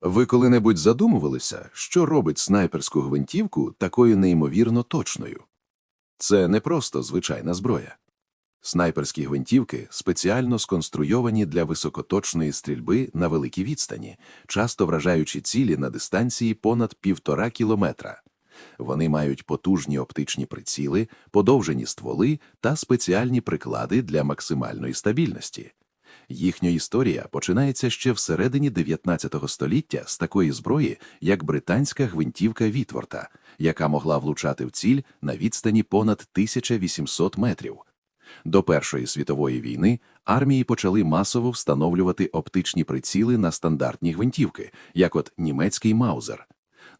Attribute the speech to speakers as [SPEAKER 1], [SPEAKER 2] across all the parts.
[SPEAKER 1] Ви коли-небудь задумувалися, що робить снайперську гвинтівку такою неймовірно точною? Це не просто звичайна зброя. Снайперські гвинтівки спеціально сконструйовані для високоточної стрільби на великій відстані, часто вражаючи цілі на дистанції понад півтора кілометра. Вони мають потужні оптичні приціли, подовжені стволи та спеціальні приклади для максимальної стабільності. Їхня історія починається ще всередині 19 століття з такої зброї, як британська гвинтівка Вітворта, яка могла влучати в ціль на відстані понад 1800 метрів. До Першої світової війни армії почали масово встановлювати оптичні приціли на стандартні гвинтівки, як от німецький Маузер.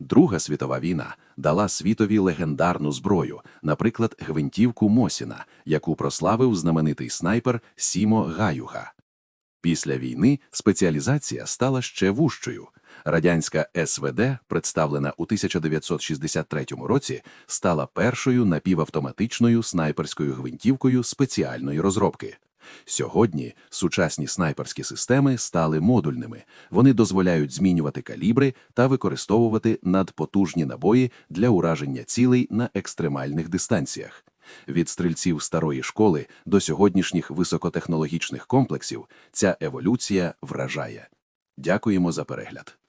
[SPEAKER 1] Друга світова війна дала світові легендарну зброю, наприклад, гвинтівку Мосіна, яку прославив знаменитий снайпер Сімо Гаюга. Після війни спеціалізація стала ще вужчою. Радянська СВД, представлена у 1963 році, стала першою напівавтоматичною снайперською гвинтівкою спеціальної розробки. Сьогодні сучасні снайперські системи стали модульними. Вони дозволяють змінювати калібри та використовувати надпотужні набої для ураження цілей на екстремальних дистанціях. Від стрільців старої школи до сьогоднішніх високотехнологічних комплексів ця еволюція вражає. Дякуємо за перегляд.